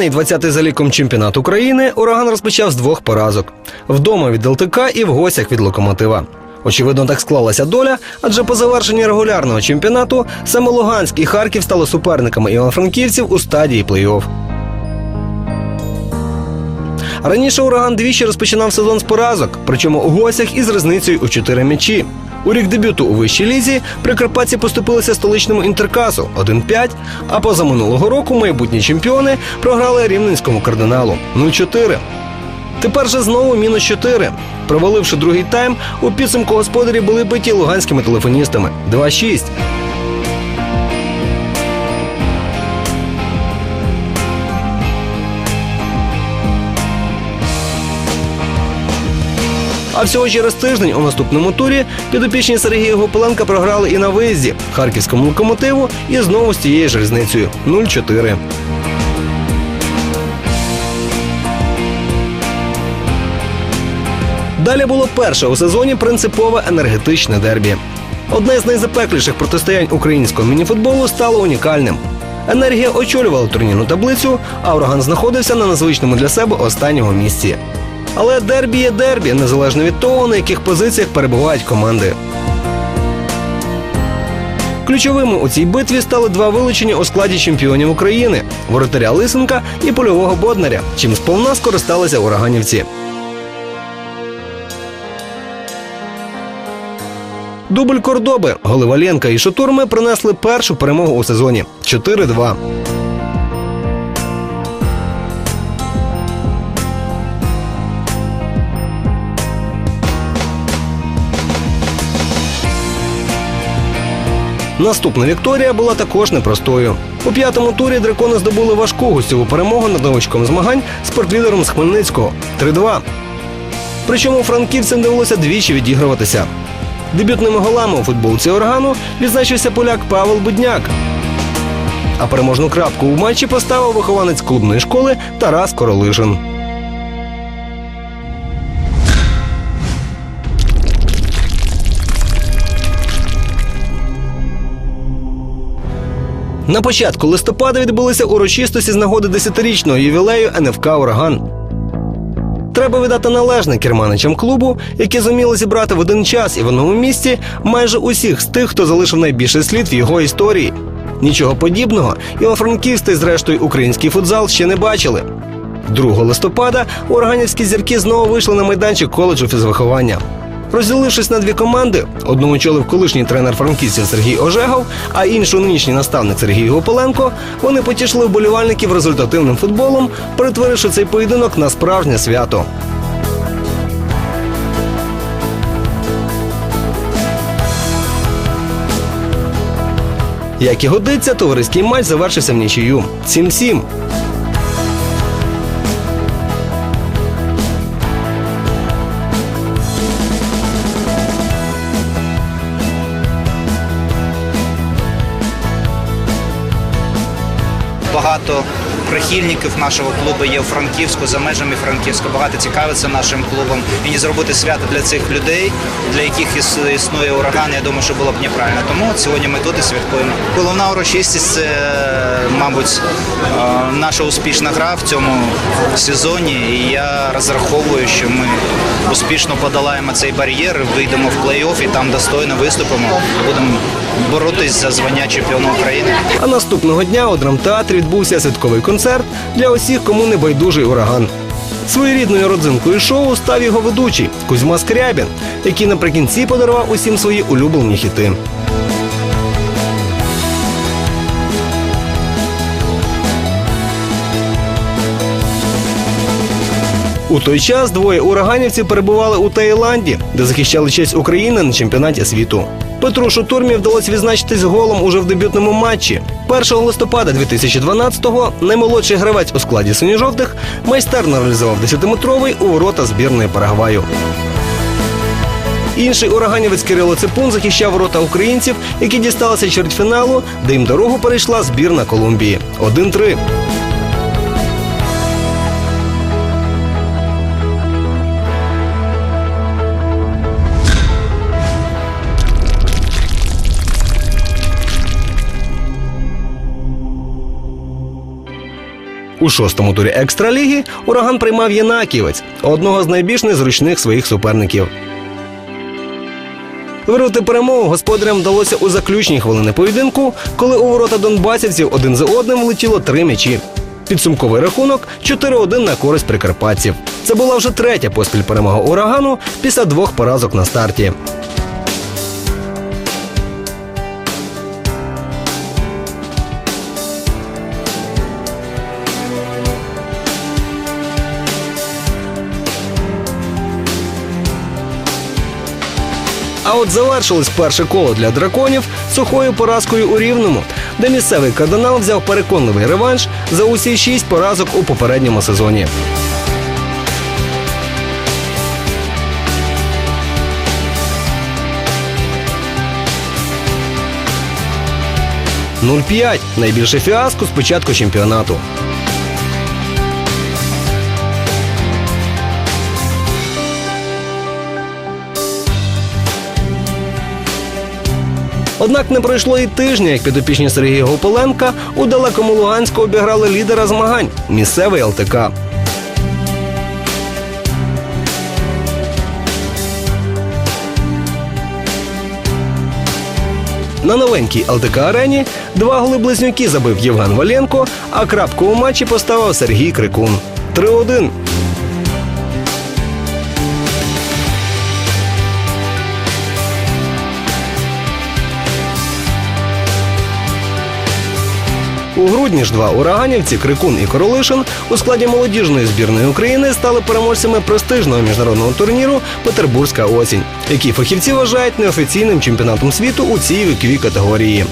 Ювілейний 20-й за ліком чемпіонат України ураган розпочав з двох поразок: вдома від ЛТК і в гостях від локомотива. Очевидно, так склалася доля, адже по завершенні регулярного чемпіонату саме Луганськ і Харків стали суперниками івано-франківців у стадії плей-офф. Раніше ураган двічі розпочинав сезон з поразок, причому у гостях із різницею у 4 м'ячі. У рік дебюту у вищій лізі прикарпатці поступилися столичному інтеркасу 1-5, а позаминулого року майбутні чемпіони програли рівненському кардиналу 0-4. Тепер же знову мінус 4. Проваливши другий тайм, у підсумку господарі були биті луганськими телефоністами 2-6. А всього через тиждень у наступному турі підопічні Сергія Гопеленка програли і на виїзді харківському локомотиву і знову з тією ж різницею 0-4. Далі було перше у сезоні принципове енергетичне дербі. Одне з найзапекліших протистоянь українського мініфутболу стало унікальним. Енергія очолювала турнірну таблицю, а ураган знаходився на незвичному для себе останньому місці. Але дербі є дербі, незалежно від того, на яких позиціях перебувають команди. Ключовими у цій битві стали два вилучення у складі чемпіонів України воротаря Лисенка і польового Боднаря, чим сповна скористалися ураганівці. Дубль Кордоби, Голиваленка і Шатурми принесли першу перемогу у сезоні 4-2. Наступна Вікторія була також непростою. У п'ятому турі дракони здобули важку гостєву перемогу над новичком змагань спортлідером з Хмельницького 3-2. Причому франківцям довелося двічі відігруватися. Дебютними голами у футболці органу відзначився поляк Павел Будняк. А переможну крапку у матчі поставив вихованець клубної школи Тарас Королишин. На початку листопада відбулися урочистості з нагоди 10-річного ювілею НФК Ураган. Треба віддати належне керманичам клубу, які зуміли зібрати в один час і в одному місці майже усіх з тих, хто залишив найбільший слід в його історії. Нічого подібного івано-франківськ зрештою український футзал ще не бачили. 2 листопада урганівські зірки знову вийшли на майданчик коледжу фізвиховання. Розділившись на дві команди, одну очолив колишній тренер франківців Сергій Ожегов, а іншу нинішній наставник Сергій Гопеленко, вони потішили вболівальників результативним футболом, перетворивши цей поєдинок на справжнє свято. Як і годиться, товариський матч завершився в нічию 7-7. Багато прихильників нашого клубу є у Франківську, за межами Франківська. Багато цікавиться нашим клубом. І не зробити свято для цих людей, для яких існує ураган, я думаю, що було б неправильно. Тому сьогодні ми тут і святкуємо. Головна урочистість це, мабуть, е, наша успішна гра в цьому сезоні. І я розраховую, що ми успішно подолаємо цей бар'єр, вийдемо в плей-офф і там достойно виступимо. Будемо боротись за звання чемпіона України. А наступного дня у драмтеатрі відбувся святковий концерт для усіх, кому не байдужий ураган. Своєрідною родзинкою шоу став його ведучий Кузьма Скрябін, який наприкінці подарував усім свої улюблені хіти. У той час двоє ураганівців перебували у Таїланді, де захищали честь України на чемпіонаті світу. Петру Шутурмі вдалося відзначитись голом уже в дебютному матчі. 1 листопада 2012-го наймолодший гравець у складі синьо-жовтих майстерно реалізував 10-метровий у ворота збірної Парагваю. Інший ураганівець Кирило Ципун захищав ворота українців, які дісталися чвертьфіналу, де їм дорогу перейшла збірна Колумбії. 1-3. У шостому турі екстраліги ураган приймав Єнаківець, одного з найбільш незручних своїх суперників. Вирвати перемогу господарям вдалося у заключній хвилини поєдинку, коли у ворота донбасівців один за одним влетіло три м'ячі. Підсумковий рахунок 4-1 на користь прикарпатців. Це була вже третя поспіль перемога урагану після двох поразок на старті. А от завершилось перше коло для драконів сухою поразкою у рівному, де місцевий кардинал взяв переконливий реванш за усі шість поразок у попередньому сезоні. «0-5» – найбільше фіаско з початку чемпіонату. Однак не пройшло і тижня, як підопічні Сергія Гополенка у далекому Луганську обіграли лідера змагань місцевий ЛТК. На новенькій ЛТК арені два голи близнюки забив Євген Валенко, а крапку у матчі поставив Сергій Крикун. 3-1. У грудні ж два ураганівці Крикун і Королишин у складі молодіжної збірної України стали переможцями престижного міжнародного турніру Петербурзька осінь, який фахівці вважають неофіційним чемпіонатом світу у цій віковій категорії.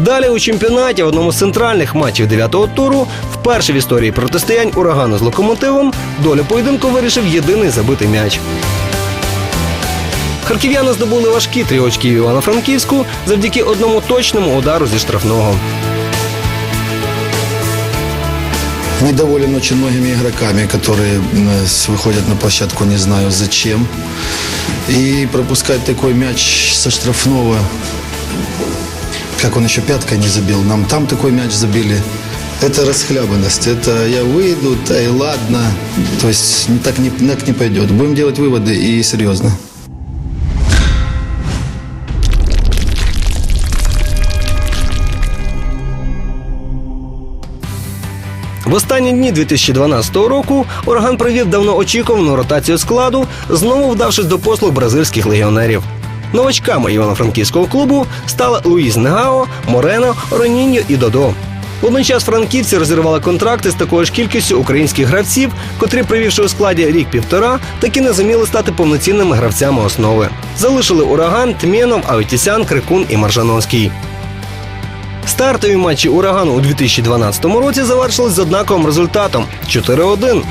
Далі у чемпіонаті в одному з центральних матчів дев'ятого туру, вперше в історії протистоянь урагану з локомотивом, долю поєдинку вирішив єдиний забитий м'яч. Харків'яни здобули важкі три очки в Івано-Франківську завдяки одному точному удару зі штрафного. Недоволен очень многими игроками, которые м, с- выходят на площадку не знаю зачем. И пропускать такой мяч со штрафного, как он еще пяткой не забил, нам там такой мяч забили. Это расхлябанность, это я выйду, да и ладно. То есть не так не, так не пойдет. Будем делать выводы и серьезно. В останні дні 2012 року Ураган провів давно очікувану ротацію складу, знову вдавшись до послуг бразильських легіонерів. Новачками івано-франківського клубу стали Луїз Негао, Морено, Роніньо і Додо. Водночас франківці розірвали контракти з такою ж кількістю українських гравців, котрі, провівши у складі рік-півтора, таки не зуміли стати повноцінними гравцями основи. Залишили ураган, Тмєнов, Аветісян, Крикун і Маржановський. Стартові матчі урагану у 2012 році завершились з однаковим результатом 4-1.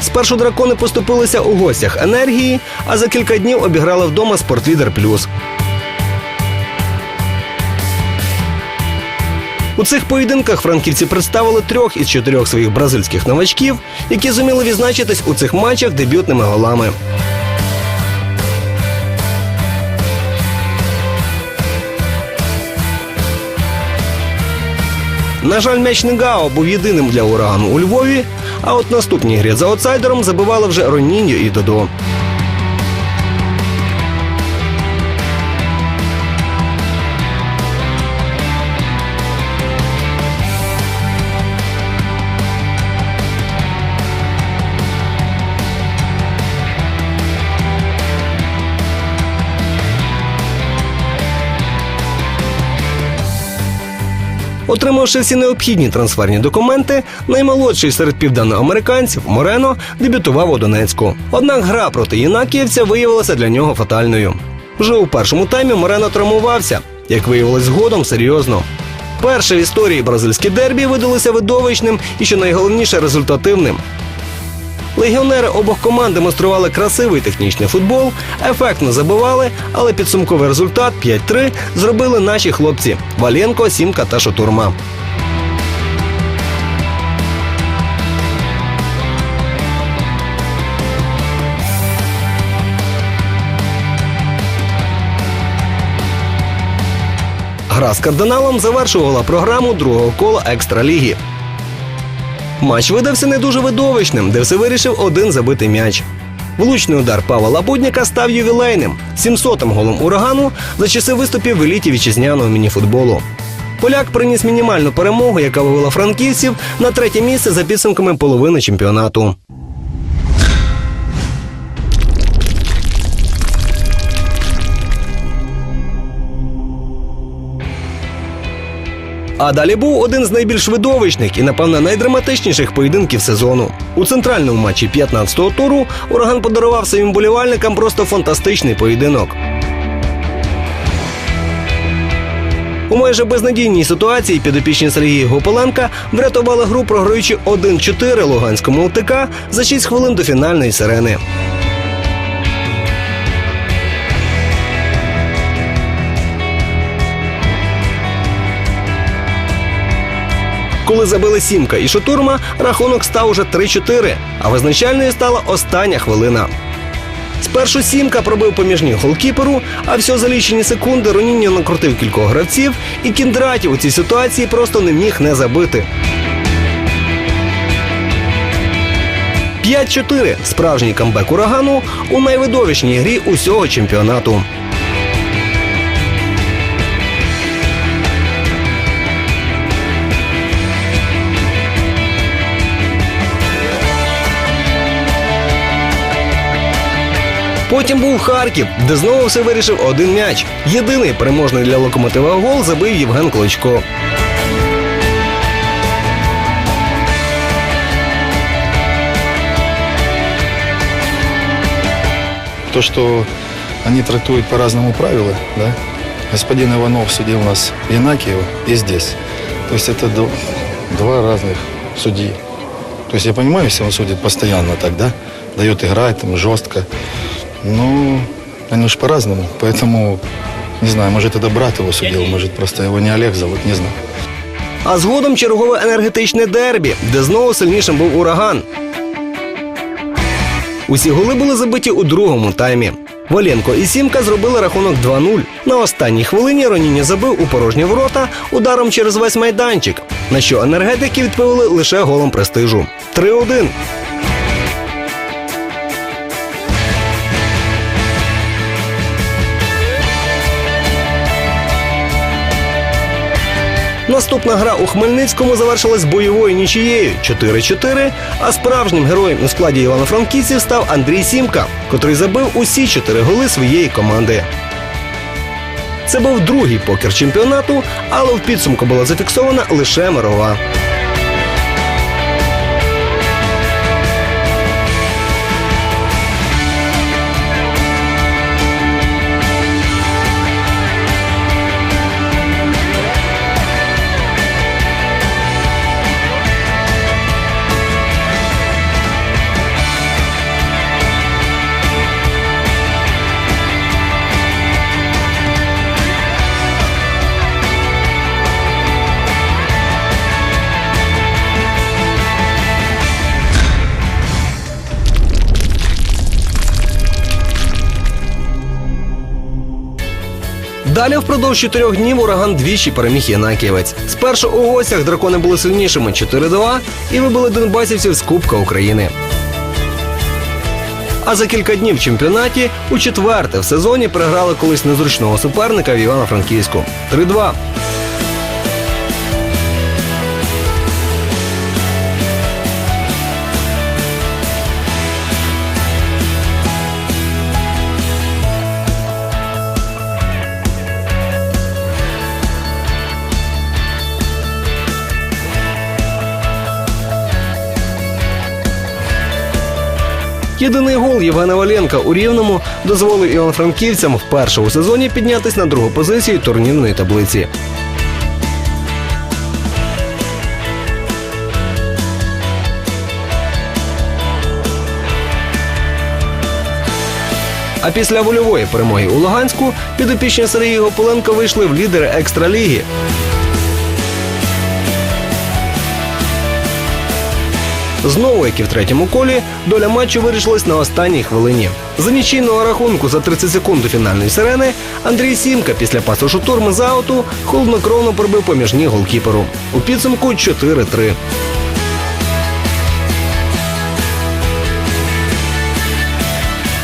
Спершу дракони поступилися у гостях енергії, а за кілька днів обіграли вдома Спортлідер Плюс. У цих поєдинках франківці представили трьох із чотирьох своїх бразильських новачків, які зуміли відзначитись у цих матчах дебютними голами. На жаль, м'яч Негао був єдиним для урагану у Львові, а от наступній грі за аутсайдером забивали вже Роніньо і Додо. Отримавши всі необхідні трансферні документи, наймолодший серед південноамериканців Морено дебютував у Донецьку. Однак гра проти Єнакіївця виявилася для нього фатальною. Вже у першому таймі Морено травмувався, як виявилось згодом серйозно. Перше в історії бразильське дербі видалося видовищним і, що найголовніше, результативним. Легіонери обох команд демонстрували красивий технічний футбол, ефектно забивали, але підсумковий результат 5-3 зробили наші хлопці Валенко, Сімка та Шатурма. Гра з кардиналом завершувала програму другого кола екстраліги. Матч видався не дуже видовищним, де все вирішив один забитий м'яч. Влучний удар Павла Лабудняка став ювілейним 700-м голом урагану за часи виступів в еліті вітчизняного мініфутболу. Поляк приніс мінімальну перемогу, яка вивела франківців на третє місце за підсумками половини чемпіонату. А далі був один з найбільш видовищних і, напевно, найдраматичніших поєдинків сезону. У центральному матчі 15-го туру ураган подарував своїм болівальникам просто фантастичний поєдинок. У майже безнадійній ситуації підопічні Сергія Гопаленка врятували гру, програючи 1-4 Луганському ЛТК за 6 хвилин до фінальної сирени. Коли забили Сімка і Шатурма, рахунок став уже 3-4, а визначальною стала остання хвилина. Спершу Сімка пробив поміж ніг голкіперу, а всього за лічені секунди Роніньо накрутив кількох гравців, і Кіндратів у цій ситуації просто не міг не забити. 5-4 – справжній камбек урагану у найвидовищній грі усього чемпіонату. Потім був Харків, де знову все вирішив один м'яч. Єдиний переможний для локомотива гол забив Євген Клочко. То, что они трактуют по-разному правила, да? Господин Иванов у нас в Янакиево и здесь. То есть это два разных судьи. То есть я понимаю, если он судит постоянно так, да? Дает играть жестко. Но они уж по-разному. Поэтому, не знаю, может это брат его судил, может просто его не Олег зовут, не знаю. А згодом чергове енергетичне дербі, де знову сильнішим був ураган. Усі голи були забиті у другому таймі. Валенко і Сімка зробили рахунок 2-0. На останній хвилині Роніння забив у порожні ворота ударом через весь майданчик, на що енергетики відповіли лише голом престижу. 3-1. Наступна гра у Хмельницькому завершилась бойовою нічією 4-4, а справжнім героєм у складі Івано-Франківців став Андрій Сімка, котрий забив усі чотири голи своєї команди. Це був другий покер чемпіонату, але в підсумку була зафіксована лише мирова. Далі впродовж чотирьох днів ураган двічі переміг Янакієвець. Спершу у гостях дракони були сильнішими 4-2 і вибили донбасівців з Кубка України. А за кілька днів в чемпіонаті у четверте в сезоні переграли колись незручного суперника в Івано-Франківську 3-2. Єдиний гол Євгена Валенка у Рівному дозволив івано-франківцям вперше у сезоні піднятись на другу позицію турнірної таблиці. А після вольової перемоги у Луганську підопічні Сергія Гополенко вийшли в лідери екстраліги. Знову, як і в третьому колі, доля матчу вирішилась на останній хвилині. За нічийного рахунку за 30 секунд до фінальної сирени Андрій Сімка після пасу шутурми з ауту холоднокровно пробив поміж ніг голкіперу. У підсумку 4-3.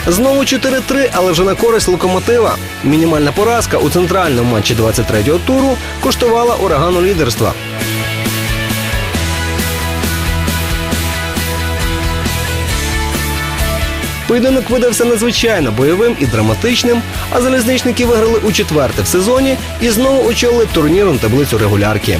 Знову 4-3, але вже на користь локомотива. Мінімальна поразка у центральному матчі 23-го туру коштувала урагану лідерства. Поєдинок видався надзвичайно бойовим і драматичним, а залізничники виграли у четверте в сезоні і знову очолили турнірну таблицю регулярки.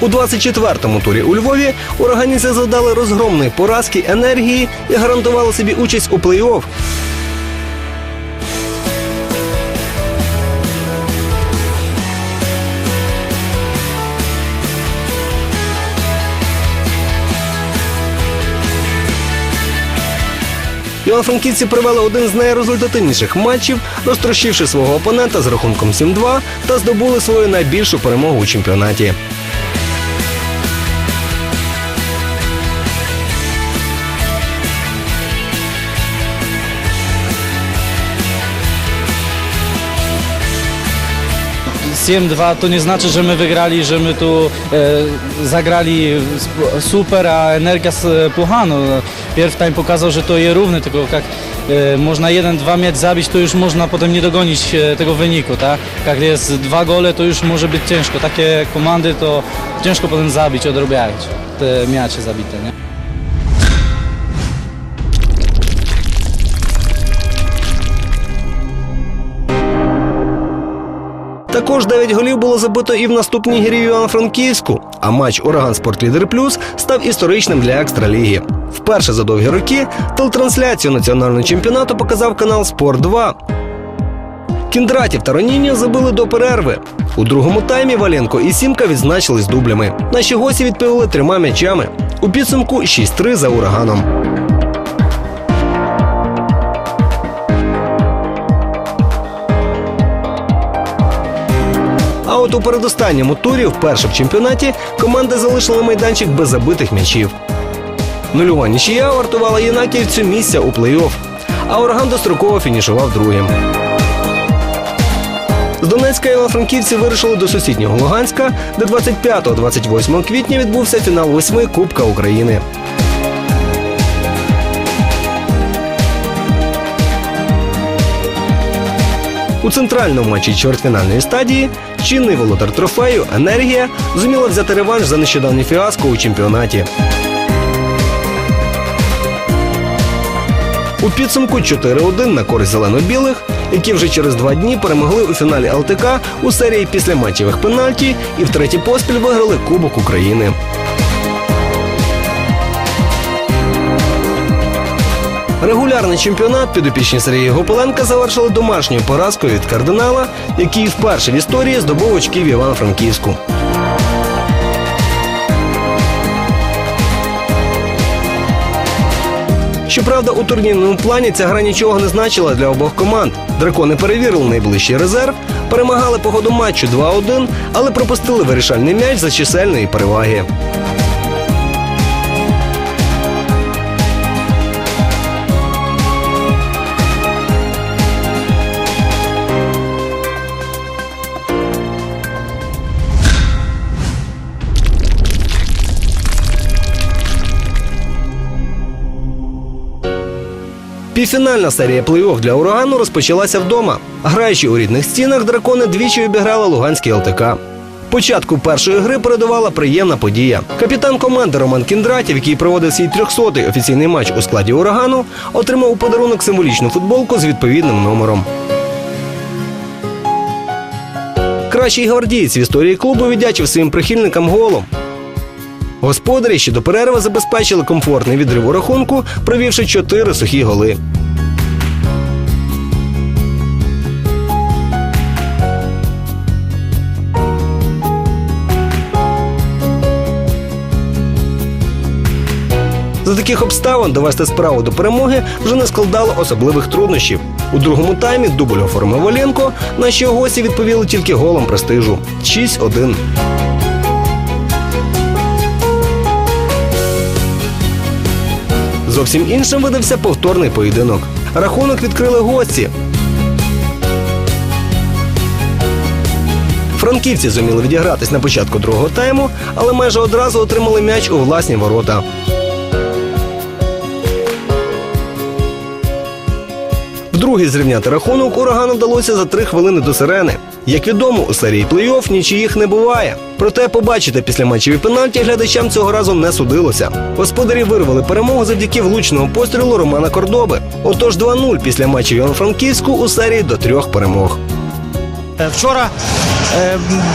У 24-му турі у Львові ураганівці завдали розгромної поразки енергії і гарантували собі участь у плей-офф. Івано-Франківці провели один з найрезультативніших матчів, розтрощивши свого опонента з рахунком 7-2 та здобули свою найбільшу перемогу у чемпіонаті. 2 to nie znaczy, że my wygrali, że my tu e, zagrali super, a Energia z. Pierw time pokazał, że to je równy, tylko jak e, można jeden, dwa mieć zabić, to już można potem nie dogonić e, tego wyniku, tak? Jak jest dwa gole, to już może być ciężko. Takie komandy to ciężko potem zabić, odrobiać te miacie zabite, nie? Також 9 голів було забито і в наступній грі Івано-Франківську. А матч Ураган Спорт Лідер Плюс став історичним для екстраліги. Вперше за довгі роки телетрансляцію національного чемпіонату показав канал Спорт 2. Кіндратів та Роніньо забили до перерви. У другому таймі Валенко і Сімка відзначились дублями. Наші гості відповіли трьома м'ячами. У підсумку 6-3 за ураганом. От у передостанньому турі, вперше в чемпіонаті, команди залишили майданчик без забитих м'ячів. Нульова нічия вартувала Єнакіївцю місця у плей-офф, а Ураган достроково фінішував другим. З Донецька івано-франківці вирушили до сусіднього Луганська, де 25-28 квітня відбувся фінал восьми Кубка України. У центральному матчі чвертьфінальної стадії чинний володар трофею Енергія зуміла взяти реванш за нещодавнє фіаско у чемпіонаті. У підсумку 4-1 на користь зелено-білих, які вже через два дні перемогли у фіналі ЛТК у серії післяматчевих пенальті і втретє поспіль виграли Кубок України. Регулярний чемпіонат підопічні Сергія Гопаленка завершили домашньою поразкою від кардинала, який вперше в історії здобув очки в Івано-Франківську. Щоправда, у турнірному плані ця гра нічого не значила для обох команд. Дракони перевірили найближчий резерв, перемагали по ходу матчу 2-1, але пропустили вирішальний м'яч за чисельної переваги. Півфінальна серія плей-офф для урагану розпочалася вдома. Граючи у рідних стінах, дракони двічі обіграли Луганський ЛТК. Початку першої гри передувала приємна подія. Капітан команди Роман Кіндратів, який проводив свій 300-й офіційний матч у складі урагану, отримав у подарунок символічну футболку з відповідним номером. Кращий гвардієць в історії клубу віддячив своїм прихильникам голом. Господарі ще до перерви забезпечили комфортний відрив у рахунку, провівши чотири сухі голи. За таких обставин довести справу до перемоги вже не складало особливих труднощів. У другому таймі дубль оформив Воленко. Наші гості відповіли тільки голом престижу 6-1. Зовсім іншим видався повторний поєдинок. Рахунок відкрили гості. Франківці зуміли відігратись на початку другого тайму, але майже одразу отримали м'яч у власні ворота. Вдруге зрівняти рахунок урагану вдалося за три хвилини до сирени. Як відомо, у серії плей-офф нічиїх не буває. Проте побачити після матчеві пенальті глядачам цього разу не судилося. Господарі вирвали перемогу завдяки влучному пострілу Романа Кордоби. Отож 2-0 після матчу Івано-Франківську у серії до трьох перемог. Е, Вчора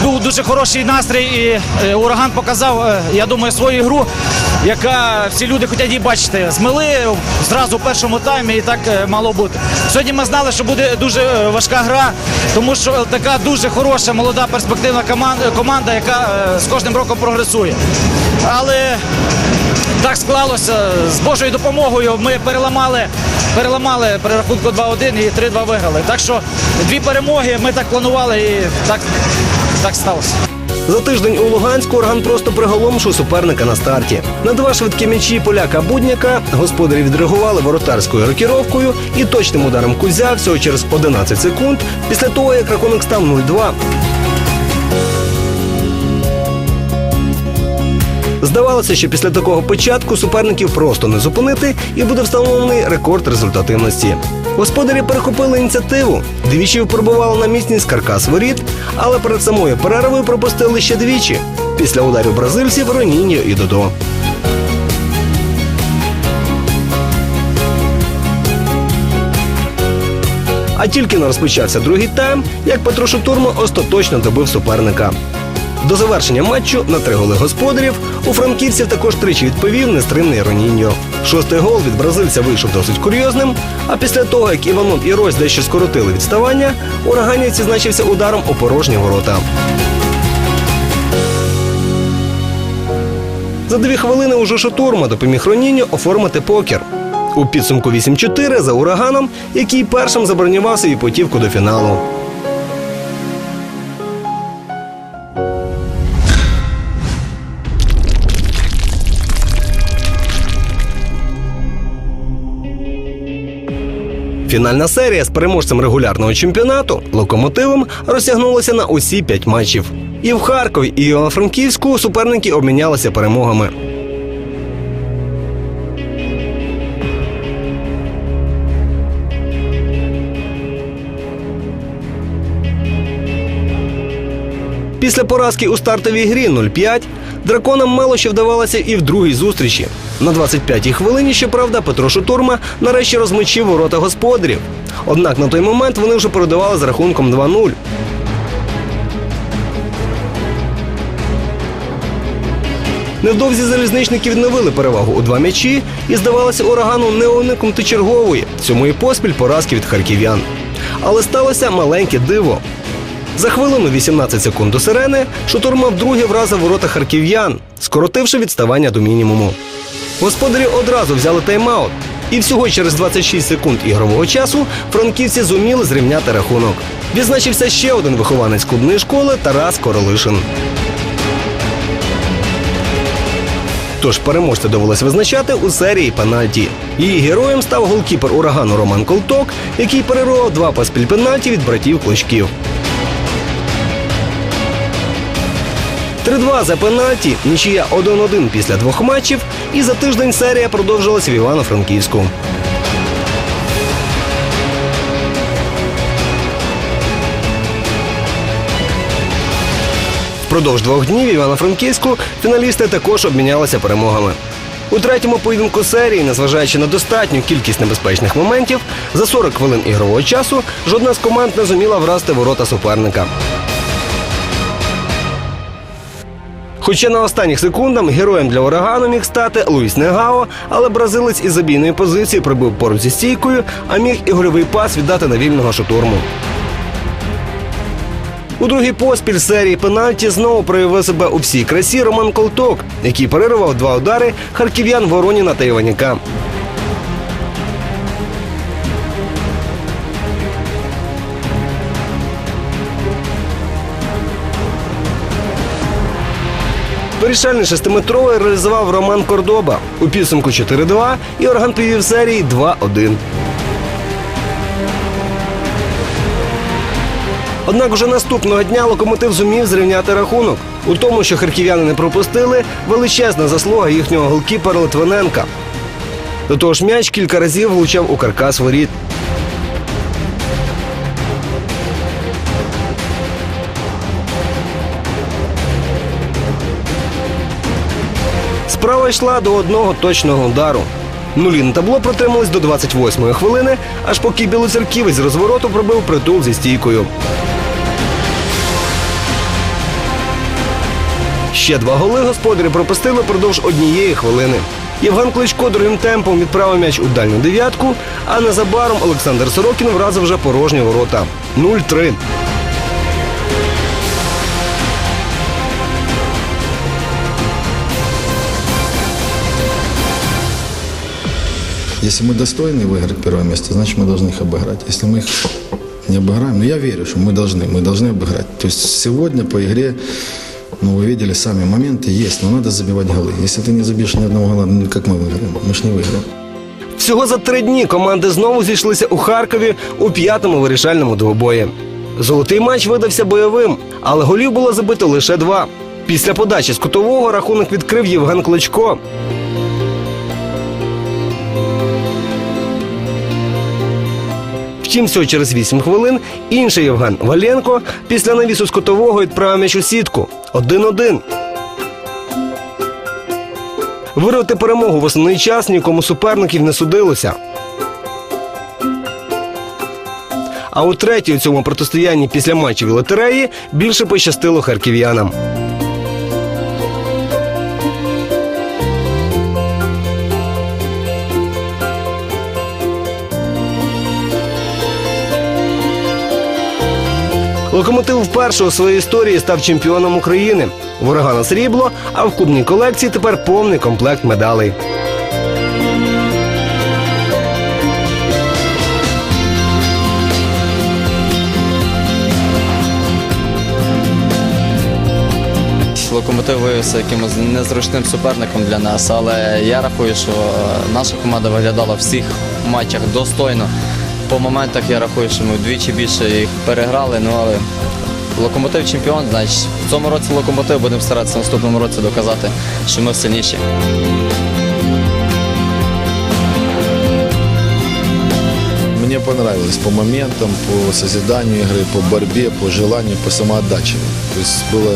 був дуже хороший настрій, і е, ураган показав, е, я думаю, свою гру, яка всі люди хочуть її бачити. Змили зразу в першому таймі, і так е, мало бути. Сьогодні ми знали, що буде дуже е, важка гра, тому що така дуже хороша, молода, перспективна команда, яка е, з кожним роком прогресує. Але так склалося з Божою допомогою. Ми переламали, переламали при рахунку 2-1 і 3-2 виграли. Так що дві перемоги ми так планували і так, так сталося. За тиждень у Луганську Орган просто приголомшив суперника на старті. На два швидкі м'ячі поляка Будняка господарі відреагували воротарською рокіровкою і точним ударом кузя всього через 11 секунд після того, як рахунок став 0-2. Здавалося, що після такого початку суперників просто не зупинити і буде встановлений рекорд результативності. Господарі перехопили ініціативу, двічі випробували на міцність каркас воріт, але перед самою перервою пропустили ще двічі. Після ударів бразильців Роніньо і Додо. А тільки не розпочався другий тайм, як Петро Шутурма остаточно добив суперника. До завершення матчу на три голи господарів у франківців також тричі відповів нестримний Роніньо. Шостий гол від бразильця вийшов досить курйозним. А після того, як Іванов і Рось дещо скоротили відставання, ураганівці значився ударом у порожні ворота. За дві хвилини уже Шатурма допоміг Роніньо оформити покер. У підсумку 8-4 за ураганом, який першим забронював собі путівку до фіналу. Фінальна серія з переможцем регулярного чемпіонату локомотивом розтягнулася на усі п'ять матчів. І в Харкові, і у Франківську суперники обмінялися перемогами. Після поразки у стартовій грі 0-5 драконам мало що вдавалося і в другій зустрічі. На 25-й хвилині, щоправда, Петро Шутурма нарешті розмочив ворота господарів. Однак на той момент вони вже передавали з рахунком 2-0. Невдовзі залізничники відновили перевагу у два м'ячі і, здавалося, урагану не уникнути чергової сьомої поспіль поразки від харків'ян. Але сталося маленьке диво. За хвилину 18 секунд до сирени Шутурма вдруге вразив ворота харків'ян, скоротивши відставання до мінімуму. Господарі одразу взяли тайм-аут. І всього через 26 секунд ігрового часу франківці зуміли зрівняти рахунок. Відзначився ще один вихованець клубної школи Тарас Королишин. Тож переможця довелося визначати у серії пенальті. Її героєм став голкіпер урагану Роман Колток, який перервав два поспіль пенальті від братів Клочків. 3-2 за пенальті, нічия 1-1 після двох матчів, і за тиждень серія продовжилася в Івано-Франківську. Впродовж двох днів Івано-Франківську фіналісти також обмінялися перемогами. У третьому поєдинку серії, незважаючи на достатню кількість небезпечних моментів, за 40 хвилин ігрового часу жодна з команд не зуміла вразити ворота суперника. Хоча на останніх секундах героєм для урагану міг стати Луїс Негао, але бразилець із забійної позиції прибив поруч зі стійкою, а міг і гольовий пас віддати на вільного шатурму. У другій поспіль серії пенальті знову проявив себе у всій красі Роман Колток, який перервав два удари харків'ян Вороніна та Іваняка. Вирішальний шестиметровий реалізував Роман Кордоба. У підсумку 4-2 і орган повів серії 2-1. Однак уже наступного дня локомотив зумів зрівняти рахунок. У тому, що харків'яни не пропустили, величезна заслуга їхнього голкіпера Литвиненка. До того ж, м'яч кілька разів влучав у каркас воріт. Справа йшла до одного точного удару. Нулі на табло протримались до 28-ї хвилини, аж поки білоцерківець з розвороту пробив притул зі стійкою. Ще два голи господарі пропустили продовж однієї хвилини. Євген Кличко другим темпом відправив м'яч у дальню дев'ятку, а незабаром Олександр Сорокін вразив вже порожні ворота. 0-3. Если мы достойны выиграть первое место, значит мы должны их обыграть. Если мы их не обыграем, ну я верю, что мы должны, мы должны обыграть. То есть сегодня по игре, ну вы видели сами, моменты есть, но надо забивать голы. Если ты не забьешь ни одного гола, ну как мы выиграем? Мы ж не выиграем. Всього за три дні команди знову зійшлися у Харкові у п'ятому вирішальному двобої. Золотий матч видався бойовим, але голів було забито лише два. Після подачі з кутового рахунок відкрив Євген Кличко. Втім, всього через 8 хвилин інший Євген Валенко після навісу з кутового відправив м'яч у сітку. 1-1. Вирвати перемогу в основний час нікому суперників не судилося. А у третій у цьому протистоянні після матчів лотереї більше пощастило харків'янам. Локомотив вперше у своїй історії став чемпіоном України. В урагана срібло, а в клубній колекції тепер повний комплект медалей. Локомотив виявився якимось незручним суперником для нас, але я рахую, що наша команда виглядала всіх матчах достойно. По моментах я рахую, що ми вдвічі більше їх переграли. Ну але локомотив чемпіон, значить в цьому році локомотив будемо старатися в наступному році доказати, що ми сильніші. Мне понравилось по моментам, по созиданию игры, по борьбе, по желанию, по самоотдаче. То есть было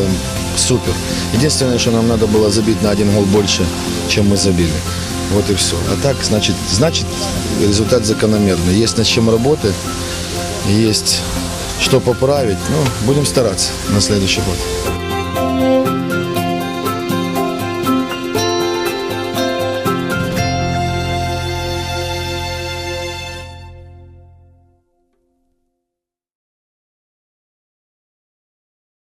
супер. Единственное, что нам надо было забить на один гол больше, чем мы забили. Вот и все. А так, значит, значит результат закономерный. Есть над чем работать, есть что поправить. Ну, будем стараться на следующий год.